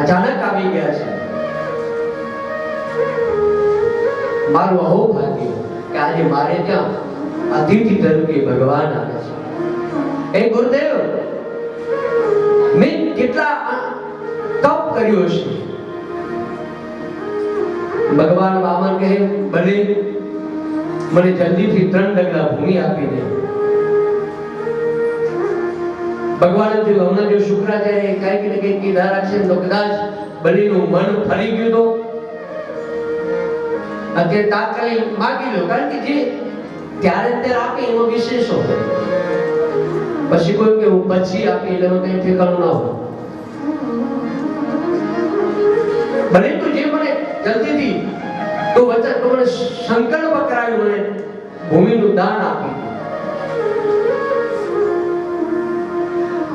અચાનક આવી ગયા છે. મારું અહો ભાગ્ય કે આજે મારે ત્યાં અતિથિ તરીકે ભગવાન આવે છે. એ ગુરુદેવ, મેં કેટલા તપ કર્યો છે. ભગવાન વામન કહે ભલે મને જલ્દીથી ત્રણ ડગલા ભૂમિ આપી દે. ભગવાને જોયું હમણાં જો શુક્રાચાર્ય કંઈક ને કંઈક કીધા રાખશે તો કદાચ બલિનું મન ફરી ગયું તો? અત્યારે તાત્કાલિક માગી લો, કારણ કે જે ત્યારે ત્યારે આપે એનો વિશેષ. હોય પછી કોઈ કે, હું પછી આપી એટલે કઈ ઠેકાણું ના હોય. ભલે તું જે મને જલ્દીથી, તો વચન તો મને સંકલ્પ કરાવ્યું મને ભૂમિનું દાન આપી.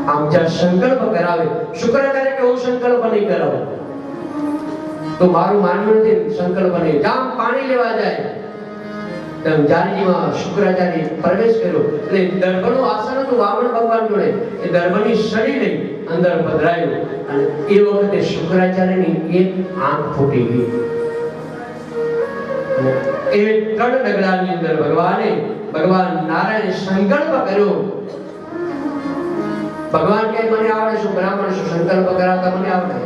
આમ સંકલ્પ કરાવે શુક્રાચાર્ય કે હું સંકલ્પ નહીં કરાવું? તો મારું માનવું નથી, સંકલ્પ નહીં. જામ પાણી લેવા જાય. તેમ જાનજીમાં શુક્રાચાર્ય પ્રવેશ કર્યો. એટલે દર્ભનું આસન હતું, વામન ભગવાન જોડે. એ દર્ભની શરીરે અંદર પધરાયું. અને એ વખતે શુક્રાચાર્યની એક આંખ ફૂટી ગઈ. એ ત્રણ ડગલાની અંદર ભગવાને ભગવાન નારાયણ સંકલ્પ કર્યો. ભગવાન કે મને આવડે શું બ્રાહ્મણ શું સંકલ્પ કરાવતા મને આવડે.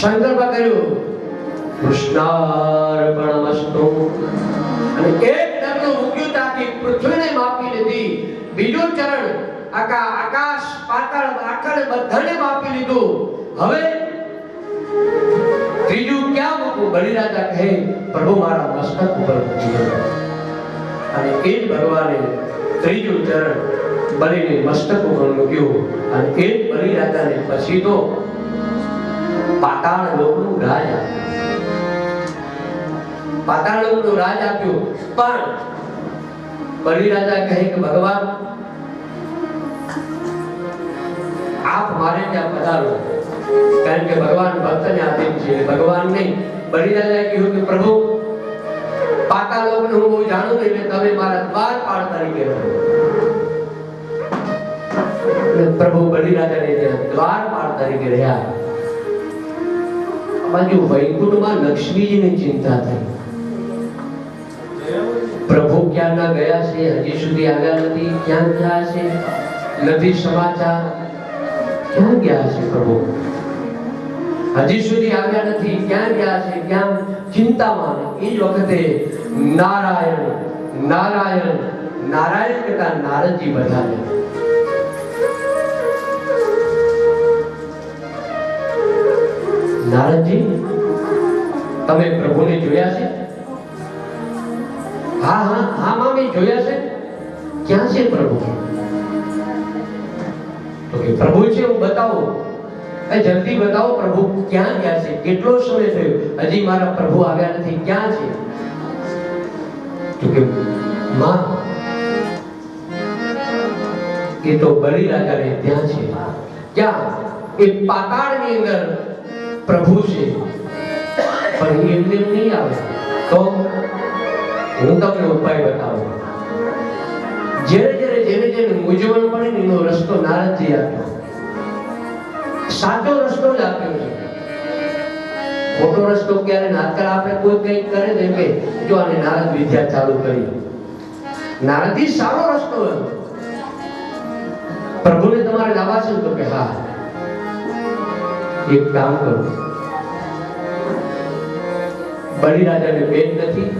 સંકલ્પ કૃષ્ણાર્પણ વસ્તુ અને એક ડગલો મૂક્યું તાકી પૃથ્વીને માપી લીધી. બીજું ચરણ આકા, આકાશ, પાતાળ આખરે બધાને માપી લીધું. હવે ત્રીજું ક્યાં મૂકું બલિરાજા કહે, પ્રભુ, મારા મસ્તક ઉપર મૂકી અને એ જ ભગવાને ત્રીજું ચરણ બલિને મસ્તક ઉપર મૂક્યું અને એ જ બલિરાજાને પછી તો પાતાળ લોકનું રાજ પાતાળ લોકનું રાજ આપ્યું. પણ બલિરાજા કહે કે, ભગવાન, આપ મારે ત્યાં પધારો. કારણ કે ભગવાન ભક્તને આધીન છે. ભગવાન નહીં. બલિરાજાએ કહ્યું કે, પ્રભુ, પાતાળ લોકને હું બહુ જાણું નહીં એટલે તમે મારા દ્વારપાળ તરીકે રહો. પ્રભુ બલિરાજાને ત્યાં દ્વારપાળ તરીકે રહ્યા. બાજુ વૈકુંઠમાં લક્ષ્મીજીની ચિંતા થઈ. પ્રભુ ક્યાં ના ગયા છે? હજી સુધી આવ્યા નથી. ક્યાં ગયા છે? નથી સમાચાર. ક્યાં ગયા છે પ્રભુ? હજી સુધી આવ્યા નથી. ક્યાં ગયા છે? ક્યાં? ચિંતામાં. એ જ વખતે નારાયણ નારાયણ નારાયણ કહેતા નારદજી બધાવ્યા નારદજી, તમે પ્રભુને જોયા છે? હા હા હા, મામી, જોયા છે? ક્યાં છે પ્રભુ? તો કે, પ્રભુ છે, હું બતાવો. એ, જલ્દી બતાવો, પ્રભુ ક્યાં ગયા છે? કેટલો સમય થયો? હજી મારા પ્રભુ આવ્યા નથી. ક્યાં છે? તો કે, માં, એ તો બલિરાજાને ત્યાં છે. ક્યાં? એ પાતાળની અંદર પ્રભુ છે. પણ એમને નહીં આવે. તો હું તમને ઉપાય બતાવું. જ્યારે જ્યારે જેને જેને મૂંઝવણ પડે ને એનો રસ્તો નારદજી આપ્યો સાચો રસ્તો જ આપ્યો છે. ખોટો રસ્તો ક્યારે નાતકર આપણે કોઈ કંઈક કરે ને કે, જો આને નારદ વિદ્યા ચાલુ કરી. નારદજી સારો રસ્તો પ્રભુને તમારે લાવવા છે તો કે, હા એક કામ કરો. બલિરાજાને બેન નથી.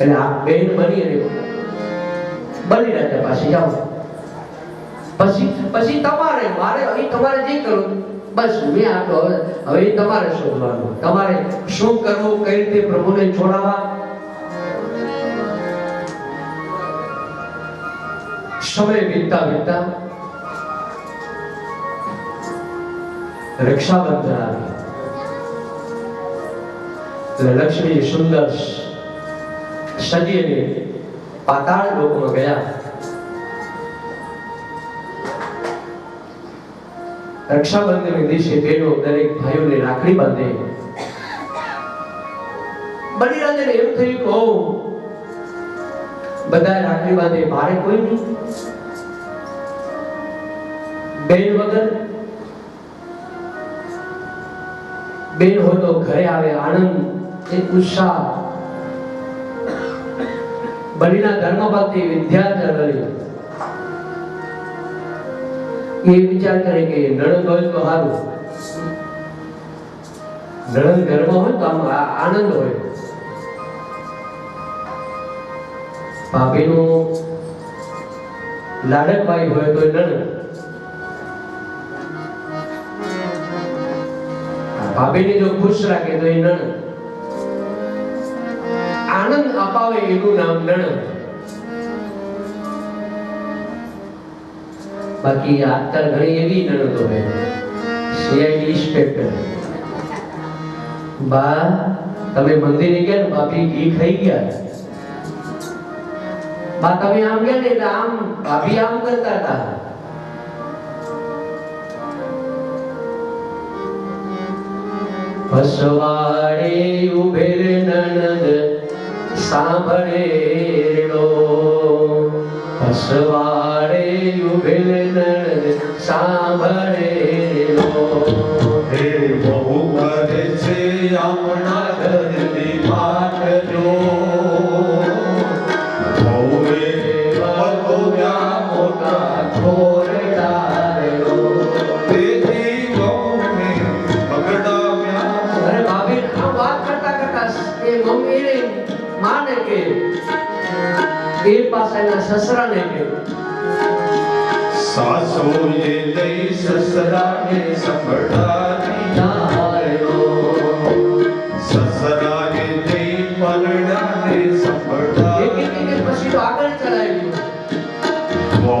એટલે આ બેન બની અને બલિરાજા પાસે જાઓ. પછી પછી તમારે, મારે અહીં તમારે જે કરવું બસ મેં આ હવે હવે તમારે શોધવાનું. તમારે શું કરવું, કઈ રીતે પ્રભુને છોડાવવા? સમય વીતતા વીતતા રક્ષાબંધન આવી લક્ષ્મી સુંદર સજીને પાતાળ લોકમાં ગયા રક્ષાબંધન દિવસે બહેનો દરેક ભાઈઓને રાખડી બાંધે બની બલિરાજાને એમ થયું કહો બધા રાખડી બાંધે મારે કોઈ નહીં બહેન વગર બેન હોય તો ઘરે આવે આનંદ એક ઉત્સાહ. બલીના ધર્મપતિ વિદ્યાચર્ય એ વિચાર કરે કે નણંદ હોય તો સારું નણંદ ઘરમાં હોય તો આમ આનંદ હોય. ભાભીનું લાડકભાઈ હોય તો નણંદ ભાભીને જો ખુશ રાખે તો એ નણંદ. આનંદ અપાવે એનું નામ નણંદ. બાકી આજકાલ ઘણી એવી નણંદો બે સીઆઈડી ઇન્સ્પેક્ટર બા, તમે મંદિરે ગયા ને ભાભી ઘી ખાઈ ગયા? બા, તમે આમ ગયા ને એટલે આમ, ભાભી આમ કરતા હતા. ફસવાડે ઉભેર નણંદ સાંભળે લો એ પાસેના સસરાને કે સાસુએ લઈ સસરાને સંભળાવી લઈ પરણાને પછી આગળ ચલાવી બહુ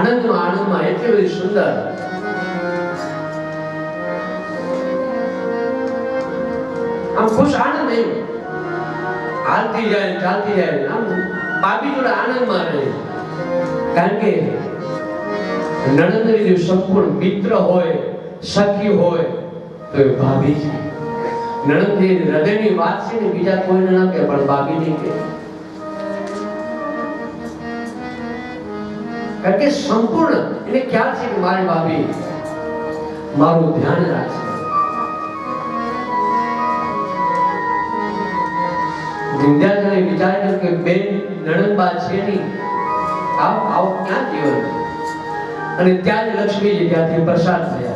આનંદમાં આનંદમાં એટલી સુંદર ભાભી સંપૂર્ણ મિત્ર હોય, સખી હોય ભાભી છે નણંદ હૃદયની વાત છે ને બીજા કોઈને ના કે પણ ભાભીની કે કારણ કે સંપૂર્ણ એને ખ્યાલ છે કે મારી ભાભી? મારું ધ્યાન રાખશે. વિદ્યાર્થીને વિચાર કે બેન નણંદબા છે નહીં. આવ આવ ક્યાં જીવન? અને ત્યાં જ લક્ષ્મીજી ત્યાંથી પ્રસાદ થયા.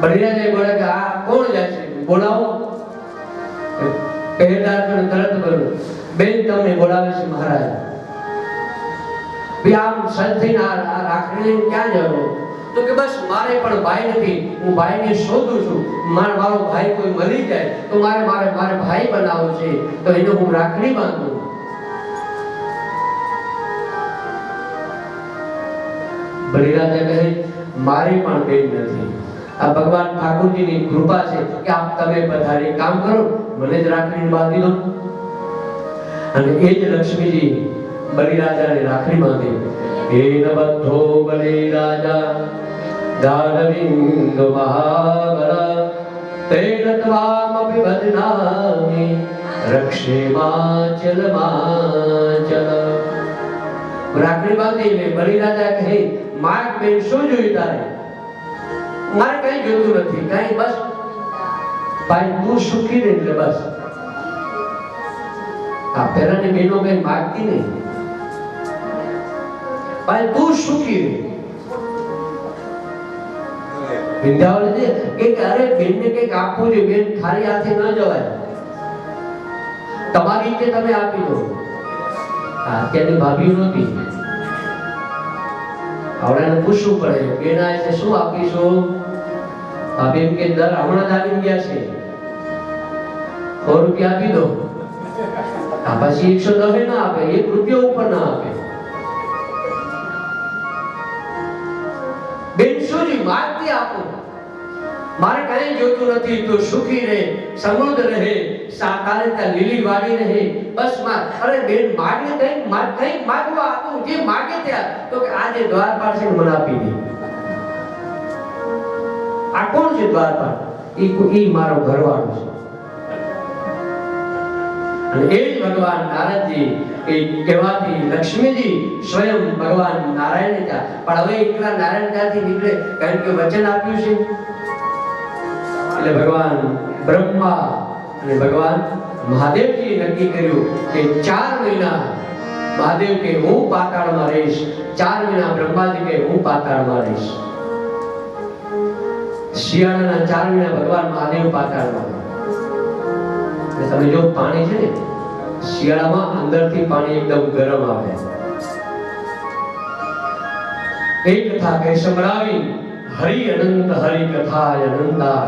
બળીરાજે બોલે કે આ કોણ જાય છે? બોલાવો. પહેરદાર તરત બોલ્યો. બેન તમને બોલાવે છે મહારાજ. આમ સજ થઈને આ આ રાખડી લઈને ક્યાં જવું? તો કે બસ મારે પણ ભાઈ નથી. હું ભાઈને શોધું છું. મારે મારો ભાઈ કોઈ મળી જાય, તો મારે મારે મારે ભાઈ બનાવવો છે. તો એને હું રાખડી બાંધું. બલિરાજા કહે, મારી પણ બેન નથી. આ ભગવાન ઠાકોરજીની કૃપા છે કે આપ તમે પધારી કામ કરો. મને જ રાખડી બાંધી દો. અને એ જ લક્ષ્મીજી બલિરાજાને રાખડી બાંધી. હે નબદ્ધો બલિરાજા, દાનવિંદ મહાબલ તેન ત્વામપિ બદનામિ રક્ષે માચલ માચલ રાખડી બાંધી લે બલિરાજા કહે માર્ગ બેન, શું જોયું તારે? મારે કઈ જોતું નથી, કઈ બસ. ભાઈ, તું સુખી રહે બસ. આ પહેલાની બહેનો કઈ માગતી નહીં. ભાઈ તું સુખી વિંધ્યાવળ છે કે અરે બેનને કંઈક આપવું જોઈએ બેન ખાલી હાથે ન જવાય. તમારી રીતે તમે આપી દો. આ અત્યારની ભાભી નહોતી. હવે એને પૂછવું પડે, બેન આ એટલે શું આપીશું? ભાભી એમ કે દર હમણાં જ આવી ગયા છે. સો રૂપિયા આપી દો. આ પછી એકસો દસ ના આપે, એક રૂપિયો ઉપર ના આપે. બેન, શું જી માગતી આપો? મારે કઈ જોતું નથી, તું સુખી રહે, સમૃદ્ધ રહે, સાકારે ત્યાં લીલી વાડી રહે. બસમાં અરે બેન, માગે કઈ માગ કઈ માગવા તું જે માગે ત્યાં, તો કે આજે દ્વારપાળ છે ને મને આપી દે. આ કોણ છે દ્વારપાળ ઈ કો- ઈ મારો ઘરવાળો છે. અને ભગવાન નારદજી એ કહેવાથી લક્ષ્મીજી સ્વયં ભગવાન નારાયણ હતા. પણ હવે એકલા નારાયણ ત્યાંથી નીકળે, કારણ કે વચન આપ્યું છે. એટલે ભગવાન બ્રહ્મા અને ભગવાન મહાદેવજી નક્કી કર્યું કે ચાર મહિના મહાદેવ કે હું પાતાળમાં રહીશ. ચાર મહિના બ્રહ્માજી કે હું પાતાળમાં રહીશ. શિયાળાના ચાર મહિના ભગવાન મહાદેવ પાતાળમાં. તમે જો પાણી છે ને, શિયાળામાં અંદરથી પાણી એકદમ ગરમ આવે. એ કથા કહે સંભળાવી હરિ અનંત હરિ કથા અનંતા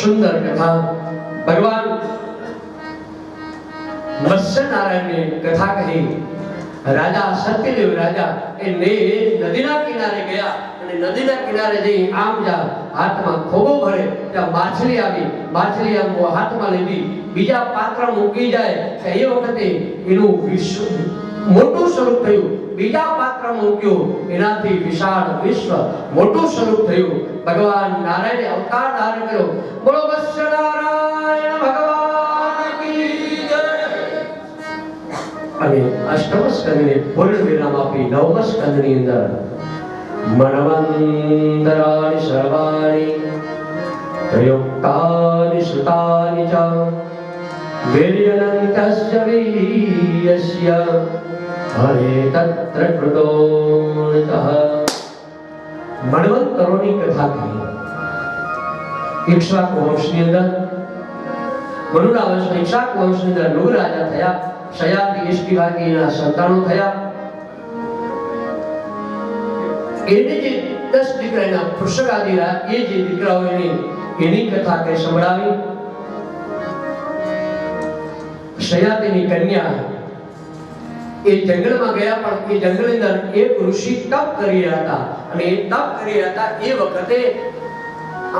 સુંદર કથા. ભગવાન મત્સ્ય નારાયણની કથા કહી, રાજા સત્યદેવ રાજા, એ ને નદીના કિનારે ગયા અને નદીના કિનારે જઈ આમ જા હાથમાં ખોબો ભરે ત્યાં માછલી આવી, માછલી આમ હાથમાં લીધી. બીજા પાત્ર મૂકી જાય એ વખતે એનું વિશ્વ મોટું સ્વરૂપ થયું. બીજા પાત્ર મૂક્યું, એનાથી વિશાળ વિશ્વ મોટું સ્વરૂપ થયું. ભગવાન નારાયણે અવતાર ધારણ કર્યો. બોલો વત્સ્ય નારાયણ ભગવાન અને અષ્ટમ સ્કંદને પૂર્ણ વિરામ આપી નવમ સ્કંદની અંદર મનવંતરાણી સર્વાણિ પ્રયુક્તાનિ સુતાનિ ચ વીર્યનંતસ્ય વીર્યસ્ય હરે તત્ર કૃતોનતઃ મન્વંતરોની કથા કહી ઇક્ષ્વાક વંશની અંદર મનુના વંશ ઇક્ષ્વાક વંશની અંદર નૂહ રાજા થયા શયાતિ ઇષ્ટિવાગીના સંતાનો થયા એને જે દસ દીકરાના પુષ્ક એ જે દીકરાઓ એની કથા કે સંભળાવી. શયાતિની કન્યા એ જંગલમાં ગયા પણ એ જંગલની અંદર એક ઋષિ તપ કરી રહ્યા હતા અને એ તપ કરી રહ્યા હતા એ વખતે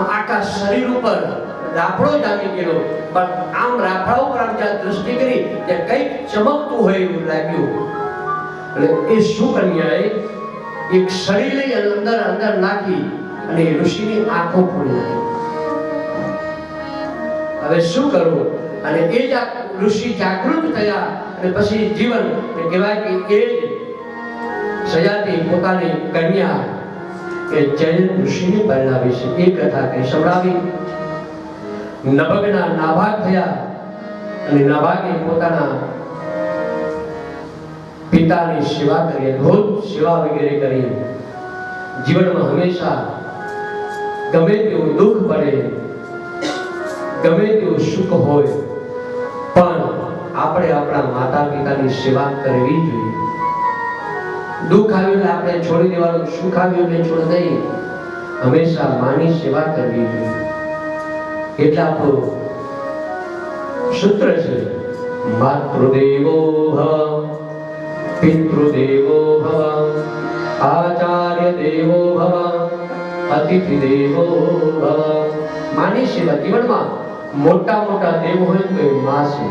આખા શરીર ઉપર રાફડો જામી ગયેલો. પણ આમ રાફડા ઉપર આમ જ્યાં દ્રષ્ટિ કરી, ત્યાં કંઈક ચમકતું હોય એવું લાગ્યું. એટલે એ શું કન્યાએ એક શરીર લઈ અને અંદર અંદર નાખી અને એ ઋષિની આંખો ખોલી હવે શું કરવું? અને એ જ ઋષિ જાગૃત થયા અને પછી જીવન કહેવાય કે એ જ સજાતી પોતાની કન્યા એ જૈન ઋષિને પરણાવી છે. એ કથા કઈ સંભળાવી નભગના નાભાગ થયા અને નાભાગે પોતાના પિતાની સેવા કરી અદભુત સેવા વગેરે કરી. જીવનમાં હંમેશા ગમે તેવું દુઃખ પડે ગમે તેવું સુખ હોય, પણ આપણે આપણા માતા પિતાની સેવા કરવી જોઈએ. દુઃખ આવ્યું એટલે આપણે છોડી દેવાનું, સુખ આવ્યું એટલે છોડી દઈએ. હંમેશા માની સેવા કરવી જોઈએ. એટલે આપણું સૂત્ર છે, માતૃદેવો ભવ, પિતૃદેવો ભવ આચાર્ય દેવો ભવ અતિથિ દેવો ભવ. માની સેવા જીવનમાં મોટા મોટા દેવ હોય તો એ માં છે.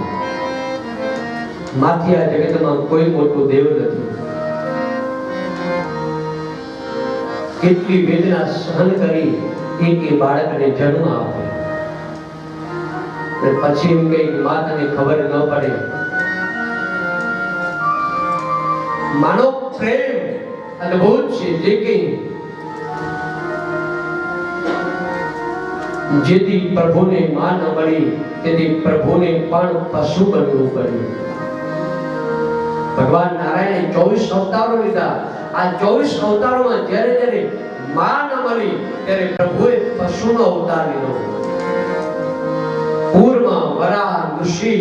માથી આ જગતમાં કોઈ મોટો દેવ નથી. કેટલી વેદના સહન કરી એક એ બાળકને જન્મ આપે. પછી એમ કઈ માતાને ખબર ન પડે. માનો પ્રેમ, અદ્ભુત છે, જે કે જેથી પ્રભુને માં ન મળી, તેથી પ્રભુને પણ પશુ બનવું પડ્યું. ભગવાન નારાયણે ચોવીસ અવતારો લીધા. આ ચોવીસ અવતારોમાં જ્યારે જ્યારે માં ન મળી, ત્યારે પ્રભુએ પશુનો અવતાર લીધો. પૂર્વ વરા ઋષિ,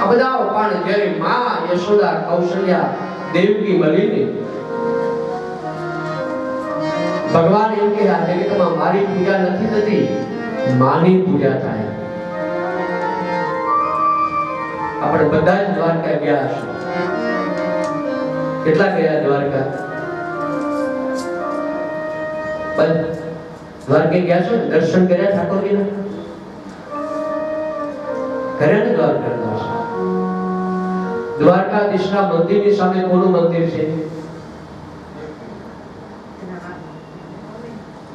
આ બધા પણ જ્યારે મા યશોદા કૌશલ્યા દેવકી મળીને ભગવાન એમ કે આ જગતમાં મારી પૂજા નથી થતી, માની પૂજા થાય. આપણે બધા જ દ્વારકા ગયા હશું. કેટલા ગયા દ્વારકા? દ્વારકે ગયા છો દર્શન કર્યા ઠાકોરજીના? કર્યા ને દ્વારકા દ્વારકાધીશના મંદિરની સામે કોનું મંદિર છે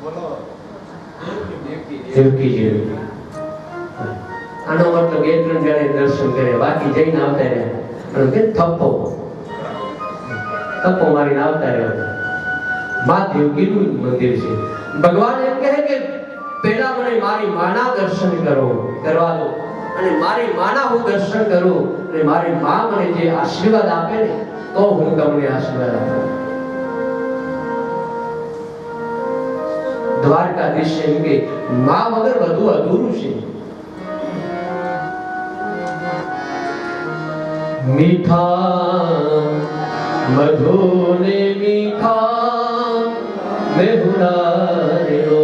બોલો દેવકીજી આનો મતલબ એ ત્રણ જણે દર્શન કરે, બાકી જઈને આવતા રહ્યા. કે થપ્પો? થપ્પો મારીને આવતા રહ્યા. માં દેવકીનું મંદિર છે. ભગવાન એમ કહે કે પહેલા મને મારી માના દર્શન કરો, કરવા દો. અને મારી માના હું દર્શન કરું, અને મારી મા મને જે આશીર્વાદ આપે ને, તો હું તમને આશીર્વાદ આપું. દ્વારકાધીશ એમ કે માં વગર બધું અધૂરું છે. મીઠા મધુને મીઠા મેહુરા રે રો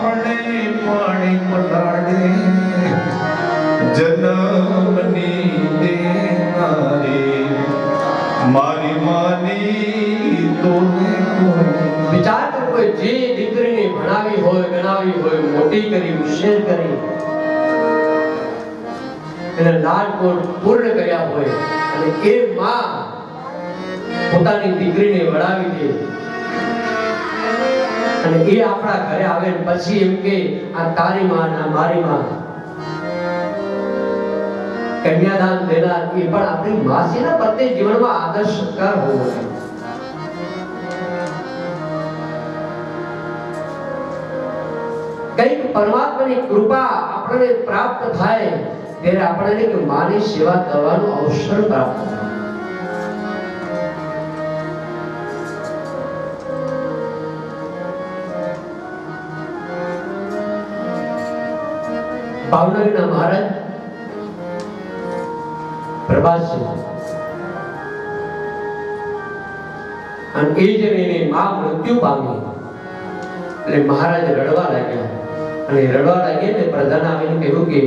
પાપણે પાણી પલાડે, જન્મની દેનારે મારી. માની તોલે વિચાર કરો જે દીકરીને ભણાવી હોય, ગણાવી હોય, મોટી કરી હોશિયાર કરી, એને લાડકોડ પૂર્ણ કર્યા હોય, અને એ માં પોતાની દીકરીને વડાવી દે. અને એ આપણા ઘરે આવે ને પછી એમ કે, આ તારી માં ના મારી માં. કન્યાદાન દેનાર એ પણ આપણી માસીના પ્રત્યે જીવનમાં આદર્શ હોવો જોઈએ. કંઈક પરમાત્માની કૃપા આપણને પ્રાપ્ત થાય, ત્યારે આપણને માની સેવા કરવાનો અવસર પ્રાપ્ત થાય. ભાવનગરના મહારાજ પ્રભાસ અને એ જ એને માં મૃત્યુ પામી. એટલે મહારાજ રડવા લાગ્યા. અને રડવા લાગ્યા ને પ્રધાન આવીને કહ્યું કે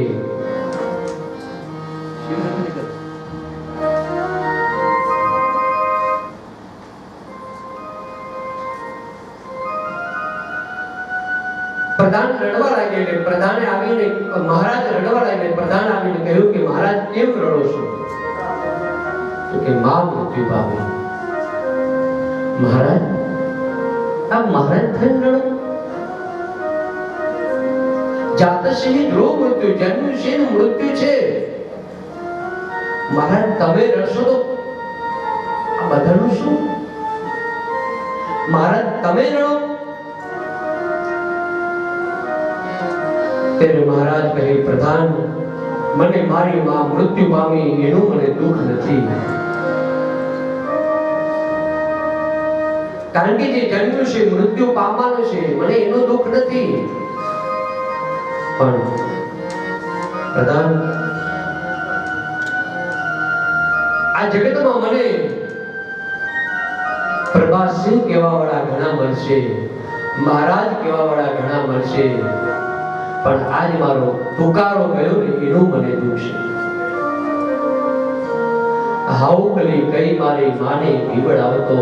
પ્રધાન રડવા લાગ્યા એટલે પ્રધાને આવીને, મહારાજ રડવા લાગ્યા પ્રધાન આવીને કહ્યું કે મહારાજ, કેમ રડો છો? તો કે માં મૃત્યુ પામી. મહારાજ આ મહારાજ થઈને રડો. જાતશ્રી રોગ મૃત્યુ જન્મ છે મૃત્યુ છે. મહારાજ, તમે રડશો તો આ બધાનું શું? મહારાજ, તમે રડો. ત્યારે મહારાજ કહે, પ્રધાન, મને મારી માં મૃત્યુ પામી એનું મને દુઃખ નથી. કારણ કે જે જન્મ્યું છે, મૃત્યુ પામવાનું છે, મને એનું દુઃખ નથી. પણ, પ્રધાન, આ જગતમાં મને પ્રભાસિંહ કહેવા વાળા ઘણા મળશે, મહારાજ કહેવા વાળા ઘણા મળશે. પણ આજ મારો પુકારો ગયો ને એનું મને દુઃખ. છે હાઉકલી કઈ મારી માને પીવડાવતો